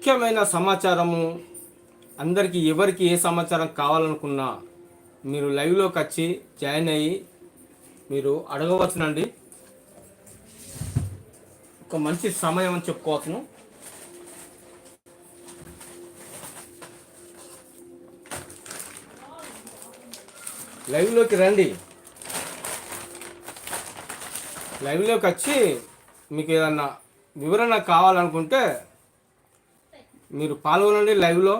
ముఖ్యమైన సమాచారము అందరికీ ఎవరికి ఏ సమాచారం కావాలనుకున్నా మీరు లైవ్లోకి వచ్చి జాయిన్ అయ్యి మీరు అడగవచ్చునండి. ఒక మంచి సమయం అని చెప్పుకోవచ్చును. లైవ్లోకి రండి. లైవ్లోకి వచ్చి మీకు ఏదన్నా వివరణ కావాలనుకుంటే మీరు పాల్గొనండి లైవ్లో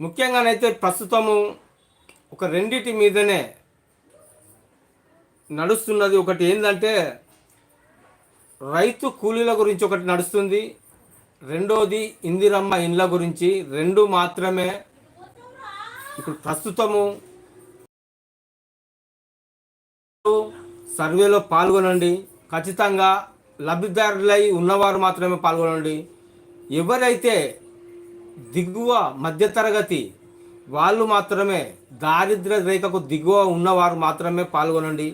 ముఖ్యంగానైతే ప్రస్తుతము ఒక రెండిటి మీదనే నడుస్తున్నది. ఒకటి ఏంటంటే రైతు కూలీల గురించి ఒకటి నడుస్తుంది. రెండోది ఇందిరమ్మ ఇండ్ల గురించి. రెండు మాత్రమే ఇప్పుడు ప్రస్తుతము సర్వేలో పాల్గొనండి. ఖచ్చితంగా లబ్ధిదారులై ఉన్నవారు మాత్రమే పాల్గొనండి. ఎవరైతే దిగువ మధ్యతరగతి వాళ్ళు మాత్రమే దారిద్ర రేఖకు దిగువ ఉన్నవారు మాత్రమే పాల్గొనండి.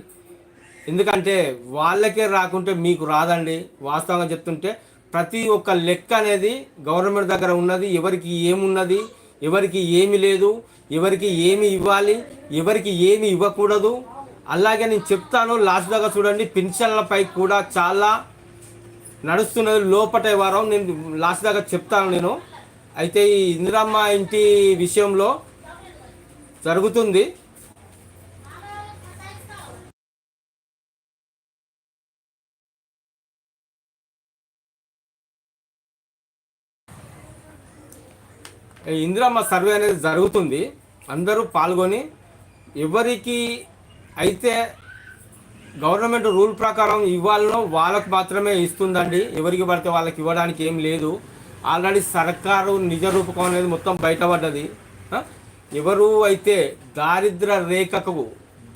ఎందుకంటే వాళ్ళకే రాకుంటే మీకు రాదండి. వాస్తవంగా చెప్తుంటే ప్రతి ఒక్క లెక్క అనేది గవర్నమెంట్ దగ్గర ఉన్నది ఎవరికి ఏమున్నది ఎవరికి ఏమి లేదు ఎవరికి ఏమి ఇవ్వాలి ఎవరికి ఏమి ఇవ్వకూడదు. అలాగే నేను చెప్తాను లాస్ట్ దాకా చూడండి పెన్షన్లపై కూడా చాలా నడుస్తున్నది లోపట వారం. నేను లాస్ట్ దాకా చెప్తాను నేను. అయితే ఈ ఇందిరమ్మ ఇంటి విషయంలో జరుగుతుంది. ఇందిరమ్మ సర్వే అనేది జరుగుతుంది. అందరూ పాల్గొని ఎవరికి అయితే గవర్నమెంట్ రూల్ ప్రకారం ఇవ్వాలనో వాళ్ళకు మాత్రమే ఇస్తుందండి. ఎవరికి పడితే వాళ్ళకి ఇవ్వడానికి ఏం లేదు. ఆల్రెడీ సర్కారు నిజ రూపకం అనేది మొత్తం బయటపడ్డది. ఎవరు అయితే దారిద్ర రేఖకు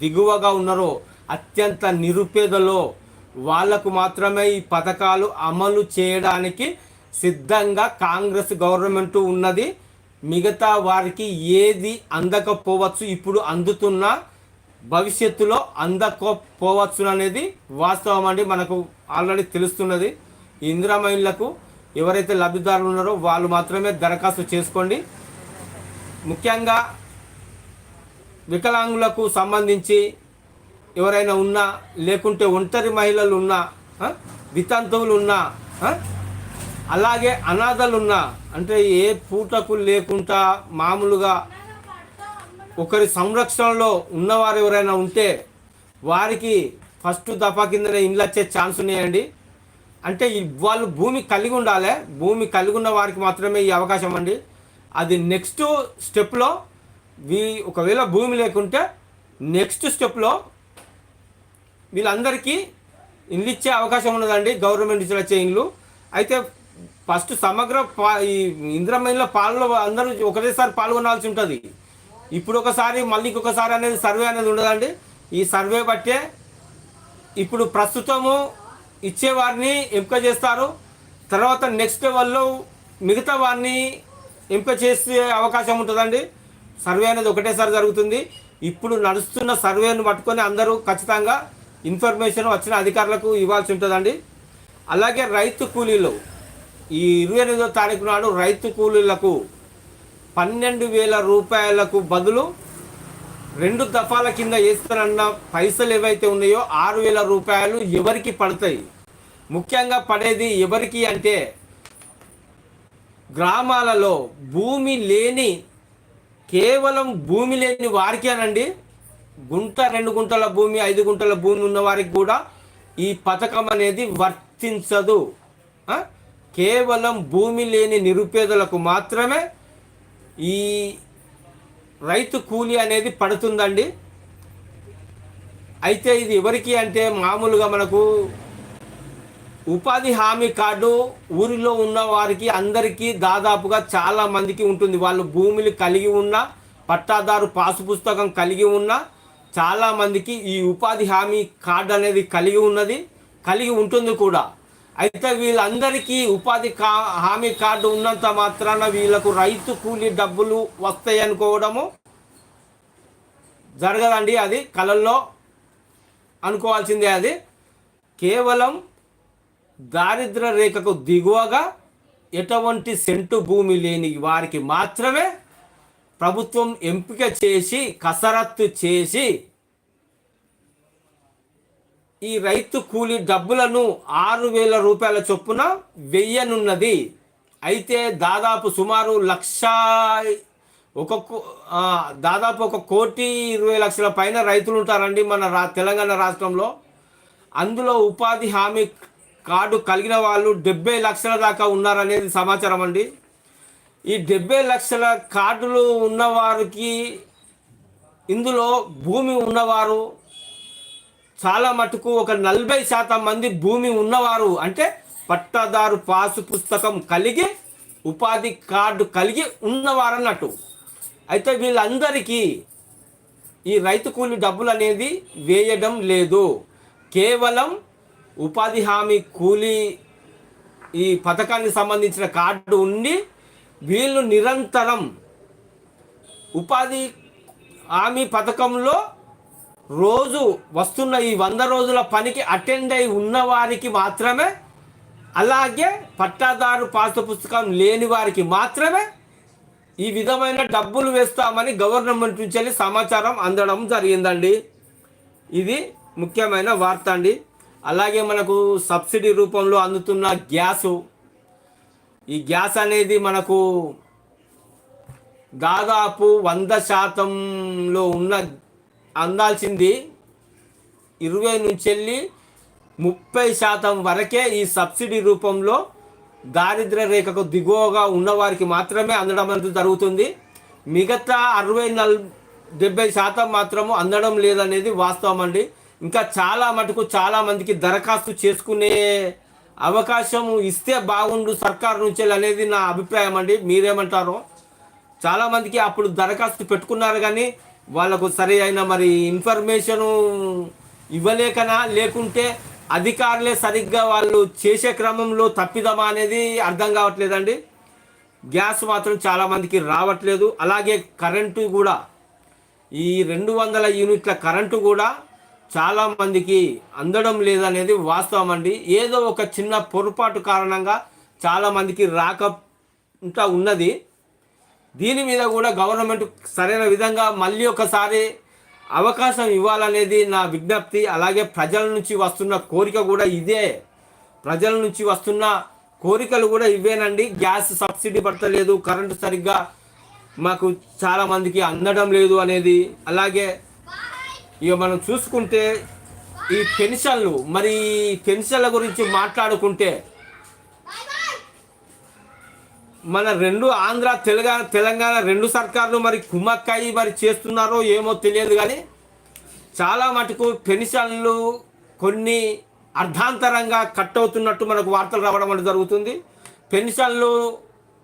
దిగువగా ఉన్నారో అత్యంత నిరుపేదలో వాళ్ళకు మాత్రమే ఈ పథకాలు అమలు చేయడానికి సిద్ధంగా కాంగ్రెస్ గవర్నమెంట్ ఉన్నది. మిగతా వారికి ఏది అందకపోవచ్చు ఇప్పుడు అందుతున్న భవిష్యత్తులో అందకపోవచ్చు అనేది వాస్తవం అండి మనకు ఆల్రెడీ తెలుస్తున్నది. ఈ మహిళలకు ఎవరైతే లబ్ధిదారులు ఉన్నారో వాళ్ళు మాత్రమే దరఖాస్తు చేసుకోండి. ముఖ్యంగా వికలాంగులకు సంబంధించి ఎవరైనా ఉన్నా లేకుంటే ఒంటరి మహిళలు ఉన్నా వితంతువులు ఉన్నా అలాగే అనాథలు ఉన్నా అంటే ఏ పూటకు లేకుండా మామూలుగా ఒకరి సంరక్షణలో ఉన్నవారు ఎవరైనా ఉంటే వారికి ఫస్ట్ దఫా కిందనే ఇండ్లు వచ్చే ఛాన్స్ ఉన్నాయండి. అంటే వాళ్ళు భూమి కలిగి ఉండాలి. భూమి కలిగి ఉన్న వారికి మాత్రమే ఈ అవకాశం అండి. అది నెక్స్ట్ స్టెప్లో వీ ఒకవేళ భూమి లేకుంటే నెక్స్ట్ స్టెప్లో వీళ్ళందరికీ ఇండ్లు ఇచ్చే అవకాశం ఉన్నదండి. గవర్నమెంట్ ఇచ్చిన వచ్చే ఇండ్లు. అయితే ఫస్ట్ సమగ్ర పా ఈ ఇంద్రమైన్లో పాలన అందరూ ఒకటేసారి పాల్గొనాల్సి ఉంటుంది. ఇప్పుడు ఒకసారి మళ్ళీ ఇంకొకసారి అనేది సర్వే అనేది ఉండదండి. ఈ సర్వే బట్టే ఇప్పుడు ప్రస్తుతము ఇచ్చేవారిని ఎంపిక చేస్తారు. తర్వాత నెక్స్ట్ లెవెల్లో మిగతా వారిని ఎంపిక చేసే అవకాశం ఉంటుందండి. సర్వే అనేది ఒకటేసారి జరుగుతుంది. ఇప్పుడు నడుస్తున్న సర్వేను పట్టుకొని అందరూ ఖచ్చితంగా ఇన్ఫర్మేషన్ వచ్చిన అధికారులకు ఇవ్వాల్సి ఉంటుందండి. అలాగే రైతు కూలీలు ఈ ఇరవై ఎనిమిదో తారీఖు నాడు రైతు కూలీలకు పన్నెండు వేల రూపాయలకు బదులు రెండు దఫాల కింద వేస్తానన్న పైసలు ఏవైతే ఉన్నాయో ఆరు వేల రూపాయలు ఎవరికి పడతాయి? ముఖ్యంగా పడేది ఎవరికి అంటే గ్రామాలలో భూమి లేని కేవలం భూమి లేని వారికేనండి గుంట రెండు గుంటల భూమి ఐదు గుంటల భూమి ఉన్న వారికి కూడా ఈ పథకం అనేది వర్తించదు. కేవలం భూమి లేని నిరుపేదలకు మాత్రమే ఈ రైతు కూలి అనేది పడుతుందండి. అయితే ఇది ఎవరికి అంటే మామూలుగా మనకు ఉపాధి హామీ కార్డు ఊరిలో ఉన్న వారికి అందరికీ దాదాపుగా చాలా మందికి ఉంటుంది. వాళ్ళు భూములు కలిగి ఉన్న పట్టాదారు పాసు పుస్తకం కలిగి ఉన్న చాలామందికి ఈ ఉపాధి హామీ కార్డు అనేది కలిగి ఉన్నది కలిగి ఉంటుంది కూడా. అయితే వీళ్ళందరికీ ఉపాధి కా హామీ కార్డు ఉన్నంత మాత్రాన వీళ్ళకు రైతు కూలి డబ్బులు వస్తాయి అనుకోవడము జరగదండి అది కళల్లో అనుకోవాల్సిందే అది. కేవలం దారిద్ర రేఖకు దిగువగా ఎటువంటి సెంటు భూమి లేని వారికి మాత్రమే ప్రభుత్వం ఎంపిక చేసి కసరత్తు చేసి ఈ రైతు కూలి డబ్బులను ఆరు వేల రూపాయల చొప్పున వెయ్యనున్నది. అయితే దాదాపు సుమారు లక్ష ఒక కో- దాదాపు ఒక కోటి ఇరవై లక్షల పైన రైతులు ఉంటారండి మన రా తెలంగాణ రాష్ట్రంలో. అందులో ఉపాధి హామీ కార్డు కలిగిన వాళ్ళు డెబ్బై లక్షల దాకా ఉన్నారనేది సమాచారం అండి. ఈ డెబ్బై లక్షల కార్డులు ఉన్నవారికి ఇందులో భూమి ఉన్నవారు చాలా మటుకు ఒక నలభై శాతం మంది భూమి ఉన్నవారు అంటే పట్టాదారు పాసు పుస్తకం కలిగి ఉపాధి కార్డు కలిగి ఉన్నవారు అన్నట్టు అయితే వీళ్ళందరికీ ఈ రైతు కూలి డబ్బులు అనేది వేయడం లేదు. కేవలం ఉపాధి హామీ కూలీ ఈ పథకానికి సంబంధించిన కార్డు ఉండి వీళ్ళు నిరంతరం ఉపాధి హామీ పథకంలో రోజు వస్తున్న ఈ వంద రోజుల పనికి అటెండ్ అయి ఉన్న వారికి మాత్రమే అలాగే పట్టాదారు పాస్ పుస్తకం లేని వారికి మాత్రమే ఈ విధమైన డబ్బులు వేస్తామని గవర్నమెంట్ నుంచి వెళ్ళి సమాచారం అందడం జరిగిందండి. ఇది ముఖ్యమైన వార్త అండి. అలాగే మనకు సబ్సిడీ రూపంలో అందుతున్న గ్యాసు. ఈ గ్యాస్ అనేది మనకు దాదాపు వంద శాతంలో ఉన్న అందాల్సింది. ఇరవై నుంచి వెళ్ళి ముప్పై శాతం వరకే ఈ సబ్సిడీ రూపంలో దారిద్ర్య రేఖకు దిగువగా ఉన్నవారికి మాత్రమే అందడం అనేది జరుగుతుంది. మిగతా అరవై నల్ డెబ్బై శాతం మాత్రము అందడం లేదనేది వాస్తవం అండి. ఇంకా చాలా మటుకు చాలామందికి దరఖాస్తు చేసుకునే అవకాశం ఇస్తే బాగుండు సర్కారు నుంచి అనేది నా అభిప్రాయం అండి. మీరేమంటారో? చాలామందికి అప్పుడు దరఖాస్తు పెట్టుకున్నారు కానీ వాళ్ళకు సరి అయిన మరి ఇన్ఫర్మేషను ఇవ్వలేకనా? లేకుంటే అధికారులే సరిగ్గా వాళ్ళు చేసే క్రమంలో తప్పిదమా అనేది అర్థం కావట్లేదండి. గ్యాస్ మాత్రం చాలామందికి రావట్లేదు. అలాగే కరెంటు కూడా. ఈ రెండు వందల యూనిట్ల కరెంటు కూడా చాలామందికి అందడం లేదనేది వాస్తవం అండి. ఏదో ఒక చిన్న పొరపాటు కారణంగా చాలామందికి రాక ఉన్నది. దీని మీద కూడా గవర్నమెంట్ సరైన విధంగా మళ్ళీ ఒకసారి అవకాశం ఇవ్వాలనేది నా విజ్ఞప్తి. అలాగే ప్రజల నుంచి వస్తున్న కోరిక కూడా ఇదే. ప్రజల నుంచి వస్తున్న కోరికలు కూడా ఇవేనండి. గ్యాస్ సబ్సిడీ పడతలేదు. కరెంటు సరిగ్గా మాకు చాలామందికి అందడం లేదు అనేది. అలాగే ఇక మనం చూసుకుంటే ఈ పెన్షన్లు మరి ఈ పెన్షన్ల గురించి మాట్లాడుకుంటే మన రెండు ఆంధ్ర తెలంగాణ తెలంగాణ రెండు సర్కార్లు మరి కుమ్మక్కయి మరి చేస్తున్నారో ఏమో తెలియదు కానీ చాలా మటుకు పెన్షన్లు కొన్ని అర్ధాంతరంగా కట్ అవుతున్నట్టు మనకు వార్తలు రావడం అనేది జరుగుతుంది. పెన్షన్లు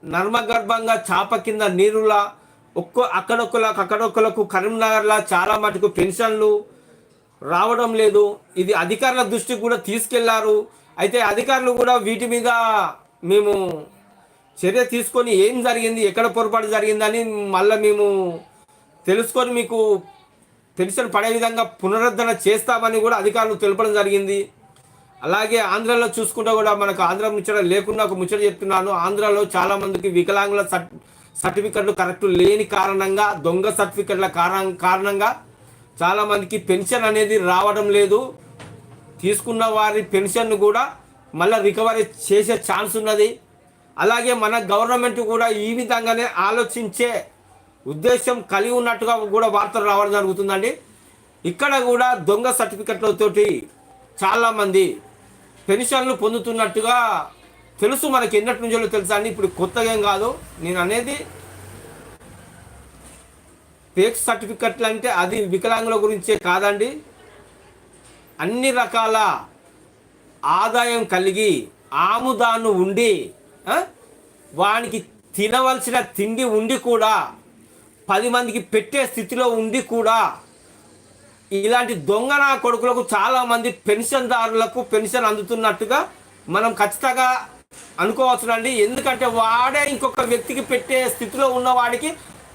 నర్మగర్భంగా చాప కింద నీరులా ఒక్కో అక్కడొక్కలకు అక్కడొక్కలకు కరీంనగర్లా చాలా మటుకు పెన్షన్లు రావడం లేదు. ఇది అధికారుల దృష్టికి కూడా తీసుకెళ్ళారు. అయితే అధికారులు కూడా వీటి మీద మేము చర్య తీసుకొని ఏం జరిగింది ఎక్కడ పొరపాటు జరిగిందని మళ్ళీ మేము తెలుసుకొని మీకు పెన్షన్ పడే విధంగా పునరుద్ధరణ చేస్తామని కూడా అధికారులు తెలపడం జరిగింది. అలాగే ఆంధ్రాలో చూసుకుంటే కూడా మనకు ఆంధ్ర ముచ్చట లేకుండా ఒక ముచ్చట చెప్తున్నాను. ఆంధ్రాలో చాలామందికి వికలాంగుల సర్టిఫికెట్లు కరెక్ట్ లేని కారణంగా దొంగ సర్టిఫికెట్ల కారణం కారణంగా చాలామందికి పెన్షన్ అనేది రావడం లేదు. తీసుకున్న వారి పెన్షన్ కూడా మళ్ళీ రికవరీ చేసే ఛాన్స్ ఉన్నది. అలాగే మన గవర్నమెంట్ కూడా ఈ విధంగానే ఆలోచించే ఉద్దేశం కలిగి ఉన్నట్టుగా కూడా వార్తలు రావడం జరుగుతుందండి. ఇక్కడ కూడా దొంగ సర్టిఫికెట్లతోటి చాలామంది పెన్షన్లు పొందుతున్నట్టుగా తెలుసు మనకి. ఎన్నటి నుంచో తెలుసా అండి? ఇప్పుడు కొత్తగా ఏం కాదు. నేను అనేది ఫేక్ సర్టిఫికెట్లు అంటే అది వికలాంగుల గురించే కాదండి. అన్ని రకాల ఆదాయం కలిగి ఆముదాను ఉండి వానికి తినవలసిన తిండి ఉండి కూడా పది మందికి పెట్టే స్థితిలో ఉండి కూడా ఇలాంటి దొంగ నా కొడుకులకు చాలామంది పెన్షన్దారులకు పెన్షన్ అందుతున్నట్టుగా మనం ఖచ్చితంగా అనుకోవచ్చునండి. ఎందుకంటే వాడే ఇంకొక వ్యక్తికి పెట్టే స్థితిలో ఉన్నవాడికి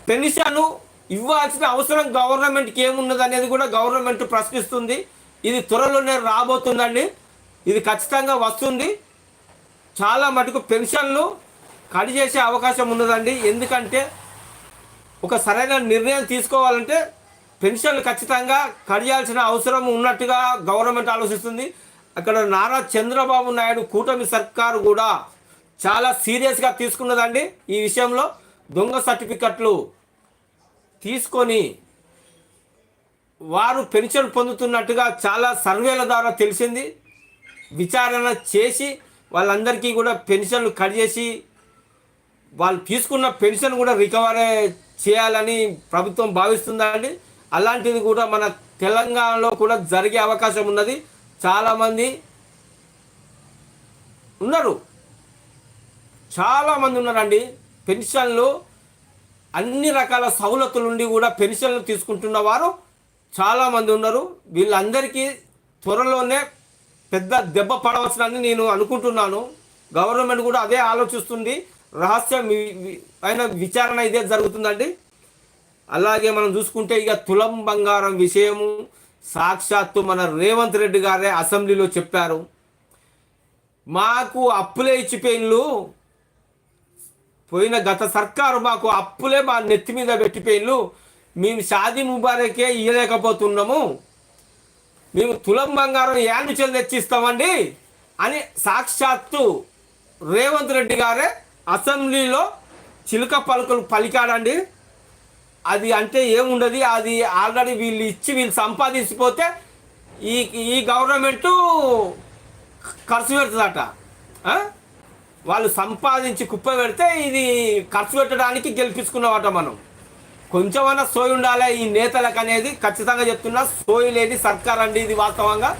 పెన్షన్ ఇవ్వాల్సిన అవసరం గవర్నమెంట్కి ఏమున్నది అనేది కూడా గవర్నమెంట్ ప్రశ్నిస్తుంది. ఇది త్వరలోనే రాబోతుందండి. ఇది ఖచ్చితంగా వస్తుంది. చాలా మటుకు పెన్షన్లు కట్ చేసే అవకాశం ఉన్నదండి. ఎందుకంటే ఒక సరైన నిర్ణయం తీసుకోవాలంటే పెన్షన్లు ఖచ్చితంగా కట్ చేయాల్సిన అవసరం ఉన్నట్టుగా గవర్నమెంట్ ఆలోచిస్తుంది. అక్కడ నారా చంద్రబాబు నాయుడు కూటమి సర్కారు కూడా చాలా సీరియస్గా తీసుకున్నదండి. ఈ విషయంలో దొంగ సర్టిఫికెట్లు తీసుకొని వారు పెన్షన్ పొందుతున్నట్టుగా చాలా సర్వేల ద్వారా తెలిసింది. విచారణ చేసి వాళ్ళందరికీ కూడా పెన్షన్లు కట్ చేసి వాళ్ళు తీసుకున్న పెన్షన్ కూడా రికవరీ చేయాలని ప్రభుత్వం భావిస్తుందండి. అలాంటిది కూడా మన తెలంగాణలో కూడా జరిగే అవకాశం ఉన్నది. చాలామంది ఉన్నారు. చాలామంది ఉన్నారండి. పెన్షన్లు అన్ని రకాల సవలతులు ఉండి కూడా పెన్షన్లు తీసుకుంటున్న వారు చాలామంది ఉన్నారు. వీళ్ళందరికీ త్వరలోనే పెద్ద దెబ్బ పడవచ్చునని నేను అనుకుంటున్నాను. గవర్నమెంట్ కూడా అదే ఆలోచిస్తుంది. రహస్యం పైన విచారణ ఇదే జరుగుతుందండి. అలాగే మనం చూసుకుంటే ఇక తులం బంగారం విషయము సాక్షాత్తు మన రేవంత్ రెడ్డి గారే అసెంబ్లీలో చెప్పారు. మాకు అప్పులే ఇచ్చిపోయిన్లు పోయిన గత సర్కారు మాకు అప్పులే మా నెత్తి మీద పెట్టిపోయిన్లు మేము షాదీ ముబారకే ఇయ్యలేకపోతున్నాము. మేము తులం బంగారం యాన్ని తెచ్చిస్తామండి అని సాక్షాత్తు రేవంత్ రెడ్డి గారే అసెంబ్లీలో చిలుక పలుకులు పలికాడండి. అది అంటే ఏముండదు? అది ఆల్రెడీ వీళ్ళు ఇచ్చి వీళ్ళు సంపాదించిపోతే ఈ ఈ గవర్నమెంటు ఖర్చు పెడుతుందట. వాళ్ళు సంపాదించి కుప్ప పెడితే ఇది ఖర్చు పెట్టడానికి గెలిపించుకున్నామట మనం. కొంచెమన్నా సోయి ఉండాలి ఈ నేతలకు అనేది. ఖచ్చితంగా చెప్తున్నా సోయి లేని సర్కార్ అండి ఇది వాస్తవంగా.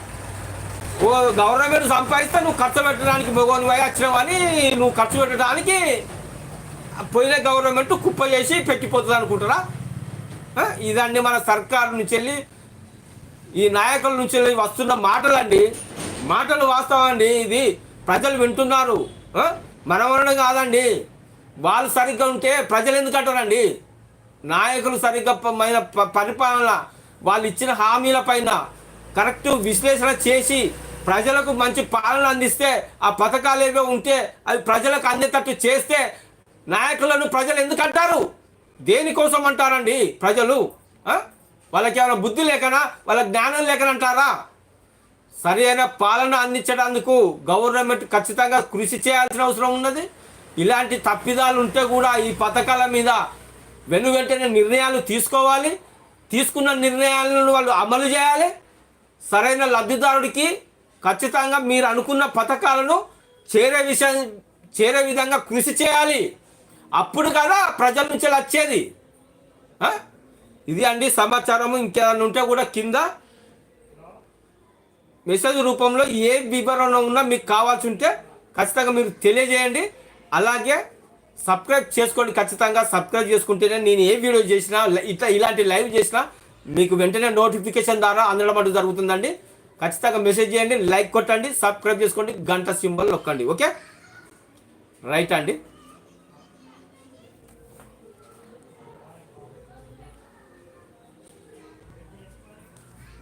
ఓ గవర్నమెంట్ సంపాదిస్తే నువ్వు ఖర్చు పెట్టడానికి మొగోని పోయి వచ్చినావు అని నువ్వు ఖర్చు పెట్టడానికి పోయిన గవర్నమెంట్ కుప్ప చేసి పెట్టిపోతుంది అనుకుంటారా ఇదండి మన సర్కారు నుంచి వెళ్ళి ఈ నాయకుల నుంచి వెళ్ళి వస్తున్న మాటలండి. మాటలు వాస్తవం అండి ఇది. ప్రజలు వింటున్నారు. మనవరణం కాదండి. వాళ్ళు సరిగ్గా ఉంటే ప్రజలు ఎందుకు అంటారండి? నాయకులు సరిగ్గా పరిపాలన వాళ్ళు ఇచ్చిన హామీల పైన కరెక్ట్ విశ్లేషణ చేసి ప్రజలకు మంచి పాలన అందిస్తే ఆ పథకాలు ఏవో ఉంటే అవి ప్రజలకు అందేటట్టు చేస్తే నాయకులను ప్రజలు ఎందుకు అంటారు దేనికోసం అంటారండి ప్రజలు? వాళ్ళకి ఏమైనా బుద్ధి లేకనా? వాళ్ళ జ్ఞానం లేకనంటారా సరైన పాలన అందించడానికి గవర్నమెంట్ ఖచ్చితంగా కృషి చేయాల్సిన అవసరం ఉన్నది. ఇలాంటి తప్పిదాలు ఉంటే కూడా ఈ పథకాల మీద వెను వెంటనే నిర్ణయాలు తీసుకోవాలి. తీసుకున్న నిర్ణయాలను వాళ్ళు అమలు చేయాలి. సరైన లబ్ధిదారుడికి ఖచ్చితంగా మీరు అనుకున్న పథకాలను చేరే విషయం చేరే విధంగా కృషి చేయాలి. అప్పుడు కదా ప్రజల నుంచి వచ్చేది. ఇది అండి సమాచారము. ఇంకేదన్నా ఉంటే కూడా కింద మెసేజ్ రూపంలో ఏ వివరణ ఉన్నా మీకు కావాల్సి ఉంటే ఖచ్చితంగా మీరు తెలియజేయండి. అలాగే సబ్స్క్రైబ్ చేసుకోండి ఖచ్చితంగా సబ్స్క్రైబ్ చేసుకుంటేనే నేను ఏ వీడియో చేసినా ఇట్లా ఇలాంటి లైవ్ చేసినా మీకు వెంటనే నోటిఫికేషన్ ద్వారా అందడం అంటూ జరుగుతుందండి. ఖచ్చితంగా మెసేజ్ చేయండి లైక్ కొట్టండి సబ్స్క్రైబ్ చేసుకోండి గంట సింబల్ నొక్కండి ఓకే? రైట్ అండి.